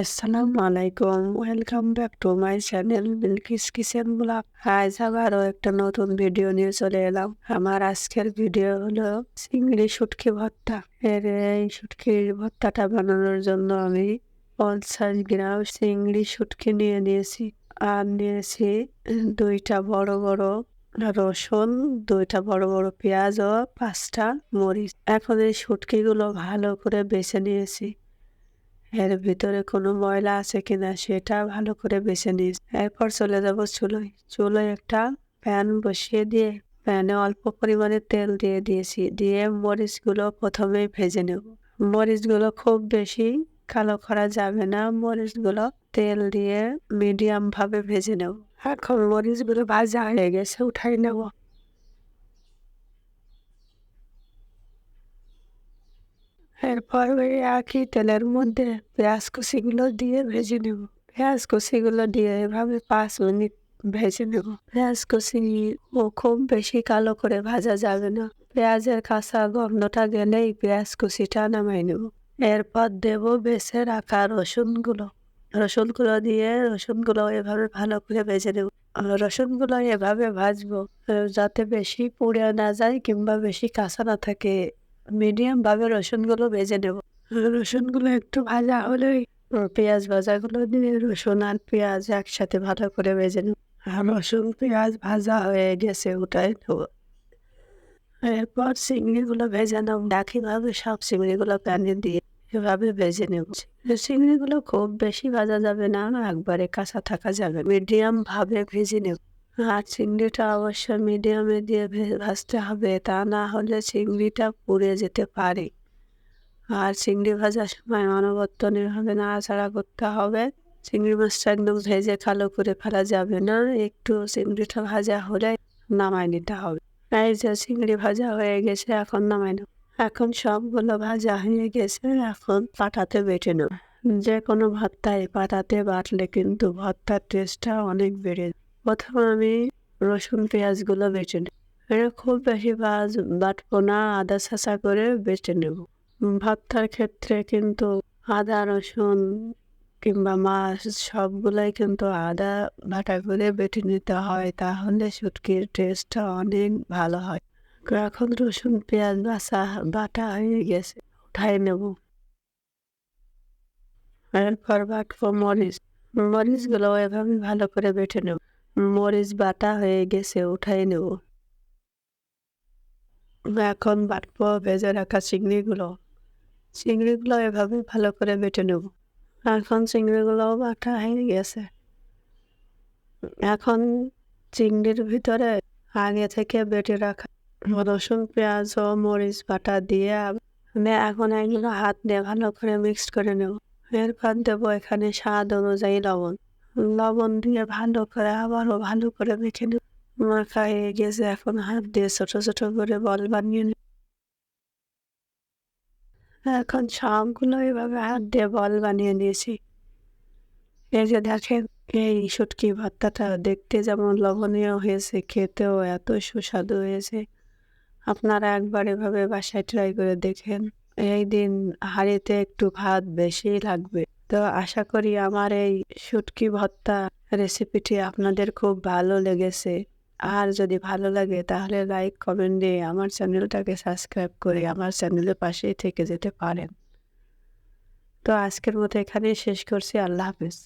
আসসালামু আলাইকুম welcome back to my channel Bilkis kitchen vlog আজ আবারও একটা নতুন ভিডিও নিয়ে চলে এলাম। আমার আজকের ভিডিও হলো চিংড়ি শুটকি ভর্তা। এর এই শুটকির ভর্তাটা বানানোর জন্য আমি পঞ্চাশ গ্রাম চিংড়ি শুটকি নিয়ে নিয়েছি। আর নিয়েছি দুইটা বড় বড় রসুন, দুইটা বড় বড় পেঁয়াজ ও পাঁচটা মরিচ। এখন এই শুটকিগুলো ভালো করে বেছে নিয়েছি। এর ভিতরে কোনো ময়লা আছে কিনা সেটা ভালো করে বেছে নিস। এরপর চলে যাব চুলোয়। চুলোয় একটা প্যান বসিয়ে দিয়ে প্যানে অল্প পরিমাণে তেল দিয়ে দিয়েছি। দিয়ে মরিচগুলো প্রথমেই ভেজে নেব। মরিচগুলো খুব বেশি কালো করা যাবে না। মরিচগুলো তেল দিয়ে মিডিয়াম ভাবে ভেজে নেব। এখন মরিচগুলো ভাজা হয়ে গেছে, উঠাই নেব। এরপর ওই একই তেলের মধ্যে পেঁয়াজ কুচিগুলো দিয়ে ভেজে নেব। পেঁয়াজ কুচিগুলো দিয়ে এভাবে পাঁচ মিনিট ভেজে নেব। পেঁয়াজ কুচি খুব বেশি কালো করে ভাজা যাবে না। পেঁয়াজের কাঁচা গন্ধটা গেলেই পেঁয়াজ কুচিটা নামাই নেব। এরপর দেব বেছে রাখা রসুনগুলো। রসুনগুলো দিয়ে রসুনগুলো এভাবে ভালো করে ভেজে নেব। রসুনগুলো এভাবে ভাজবো, যাতে বেশি পুড়ে না যায় কিংবা বেশি কাঁচা না থাকে। মিডিয়াম ভাবে রসুনগুলো ভেজে নেব। রসুনগুলো একটু ভাজা হলেই পেঁয়াজ ভাজাগুলো দিয়ে রসুন আর পেঁয়াজ একসাথে ভালো করে ভেজে নেব। আর রসুন, পেঁয়াজ ভাজা হয়ে গেছে ওটাই নেব। এরপর চিংড়িগুলো ভেজে নেব। একইভাবে সব চিংড়িগুলো প্যানে দিয়ে এভাবে ভেজে নেব। চিংড়িগুলো খুব বেশি ভাজা যাবে না, একবারে কাঁচা থাকা যাবে। মিডিয়াম ভাবে ভেজে নেব। আর চিংড়িটা অবশ্যই মিডিয়ামে দিয়ে ভাজতে হবে, তা না হলে চিংড়িটা পুড়ে যেতে পারে। আর চিংড়ি ভাজার সময় অনবর্তনীয়ভাবে নাড়াচাড়া করতে হবে। চিংড়ি মাছটা একদম ভেজে কালো করে ফেলা যাবে না, একটু চিংড়িটা ভাজা হলে নামাই নিতে হবে। এই যে চিংড়ি ভাজা হয়ে গেছে, এখন নামাই নেব এখন সবগুলো ভাজা হয়ে গেছে, এখন পাটাতে বেটে নেব যে কোনো ভর্তায় পাটাতে বাটলে কিন্তু ভর্তার টেস্টটা অনেক বেড়ে প্রথমে আমি রসুন, পেঁয়াজগুলো বেটে নেব। এটা খুব বেশি ভাজ, বাটবো না, আদা ছাঁচা করে বেটে নেব। ভর্তার ক্ষেত্রে কিন্তু আদা, রসুন কিংবা মাছ সবগুলোই কিন্তু আদা বাটা করে বেটে নিতে হয়, তাহলে শুটকির টেস্টটা অনেক ভালো হয়। এখন রসুন, পেঁয়াজ বাসা বাটা হয়ে গেছে, উঠাই নেব। এরপর বাটবো মরিচ। মরিচগুলো এভাবে ভালো করে বেটে নেব। মরিচ বাটা হয়ে গেছে, উঠাই নেব। এখন বাটব ভেজে রাখা চিংড়িগুলো। চিংড়িগুলো এভাবে ভালো করে বেটে নেব। এখন চিংড়িগুলো বাটা হয়ে গেছে। এখন চিংড়ির ভিতরে আগে থেকে বেটে রাখা রসুন, পেঁয়াজ ও মরিচ বাটা দিয়ে আমি এখন এগুলো হাত দিয়ে ভালো করে মিক্সড করে নেব। এরপর দেবো এখানে স্বাদ অনুযায়ী লবণ। লবণ দিয়ে ভালো করে আবারও ভালো করে মেখে নেব। মাখা হয়ে গেছে এখন হাত দিয়ে ছোট ছোট করে বল বানিয়ে এখন সবগুলো এভাবে হাত দিয়ে বল বানিয়ে নিয়েছি। এই যে দেখেন, এই শুটকি ভর্তাটা দেখতে যেমন লবণীয় হয়েছে, খেতেও এত সুস্বাদু হয়েছে। আপনারা একবার এভাবে বাসায় ট্রাই করে দেখেন। এই দিন হাঁড়িতে একটু ভাত বেশি লাগবে। তো আশা করি আমার এই শুটকি ভত্তা রেসিপিটি আপনাদের খুব ভালো লেগেছে। আর যদি ভালো লাগে তাহলে লাইক কমেন্ট দিয়ে আমার চ্যানেলটাকে সাবস্ক্রাইব করে আমার চ্যানেলের পাশেই থেকে যেতে পারেন। তো আজকের মতো এখানেই শেষ করছি। আল্লাহ হাফেজ।